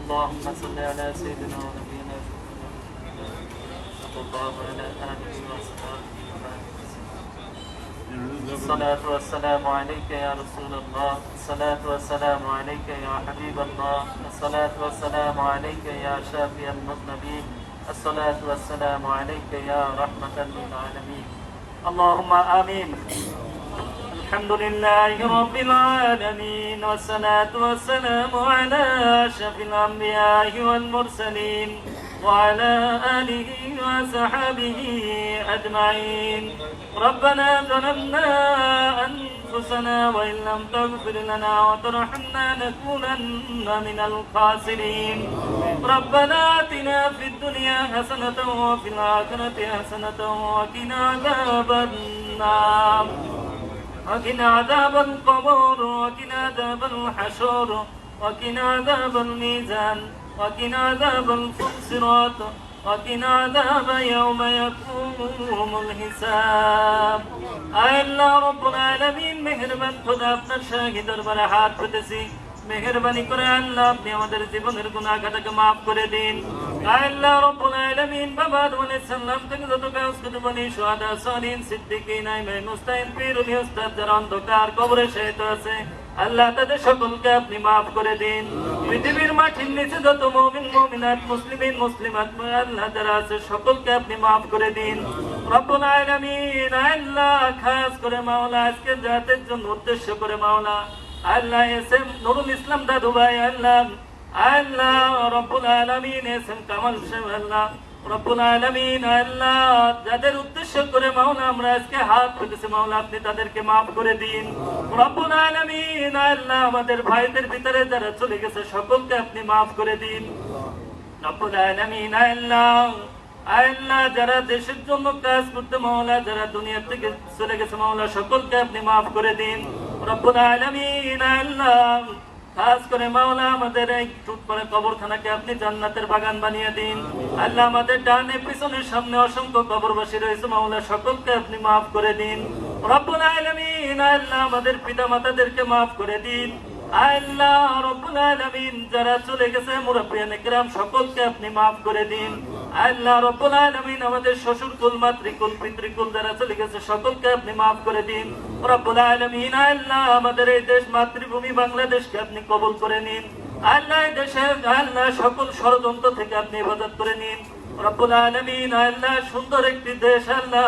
اللهم صل على سيدنا ونبينا صلى آله وصحبه الصلاة والسلام عليك يا رسول الله. الصلاة والسلام عليك يا حبيب الله. الصلاة والسلام عليك يا شافي المذنبين. الصلاة والسلام عليك يا رحمة للعالمين. اللهم آمين. الحمد لله رب العالمين والصلاة والسلام على أشرف الأنبياء والمرسلين وعلى آله وصحبه أجمعين. ربنا ظلمنا أنفسنا وإن لم تغفر لنا وترحمنا لنكونن من الخاسرين. ربنا آتنا في الدنيا حسنة وفي الآخرة حسنة وقنا عذاب النار. وقنا عذاب القبور وقنا عذاب الحشور وقنا عذاب الميزان وقنا عذاب الفصرات وقنا عذاب يوم يقوم الحساب আয় আল্লাহ রব্বুল আলামিন মেহেরবান খোদা আপনার শাহী দরবারে হাত পেতেছি মেহেরবানি করে আল্লাহ আপনি আমাদের জীবনের গুনাহটাকে মাফ করে দিন আয় আল্লাহ রব্বুল আলামিন বাবা যত কাজ করতে সালিন সিদ্দিকিন পীরুল উস্তাদ যারা অন্ধকার কবরে শহীদ আছে, আল্লাহ তাদের সকলকে আপনি মাফ করে দিন। পৃথিবীর মাটির নিচে যত মুসলিমিন, মুসলিমাত, আল্লাহ যারা আছে সকলকে আপনি মাফ করে দিন। রব্বুল আলামিন আল্লাহ খাস করে মাওলা, আজকে জাতের জন্য উদ্দেশ্য করে মাওলা, আল্লাহ এস নুরুল ইসলাম দাদু ভাই আল্লাহ আল্লাহ আলামিন কামাল আল্লাহ। যাদের উদ্দেশ্য করে আমরা আজকে হাত আপনি তাদেরকে মাফ করে দিন। আমাদের ভাইদের ভিতরে যারা চলে গেছে, সকলকে আপনি মাফ করে দিন। আল্লাহ যারা দেশের জন্য কাজ করতে মাওলা যারা দুনিয়া থেকে চলে গেছে মাওলা সকলকে আপনি মাফ করে দিন। রব্বুল আলামিন আল্লাহ খাস করে মাওলা আমাদের এই টুট করে কবরখানাকে আপনি জান্নাতের বাগান বানিয়ে দিন। আল্লাহ আমাদের ডানে পিছনের সামনে অসংখ্য কবরবাসী রয়েছে মাওলা সকলকে আপনি মাফ করে দিন। রব্বুল আলামিন, আল্লাহ আমাদের পিতা মাতাদেরকে মাফ করে দিন। আল্লাহ রব্বুল আলামিন যারা চলে গেছে মুরব্বিয়ান کرام সকলকে আপনি maaf করে দিন আল্লাহ রব্বুল আলামিন আমাদের শ্বশুর কুল মাতৃকুল পিতৃকুল যারা চলে গেছে সকলকে আপনি maaf করে দিন রব্বুল আলামিন আল্লাহ আমাদের এই দেশ মাতৃভূমি বাংলাদেশকে আপনি কবুল করে নিন আল্লাহ এই দেশে আল্লাহ সকল ষড়যন্ত্র থেকে আপনি হেফাজত করে নিন রব্বুল আলামিন আল্লাহ সুন্দর একটি দেশ আল্লাহ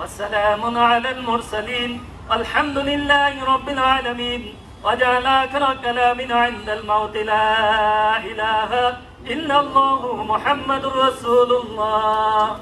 وسلام على المرسلين والحمد لله رب العالمين. وجعل آخر كلامنا عند الموت لا إله إلا الله محمد رسول الله.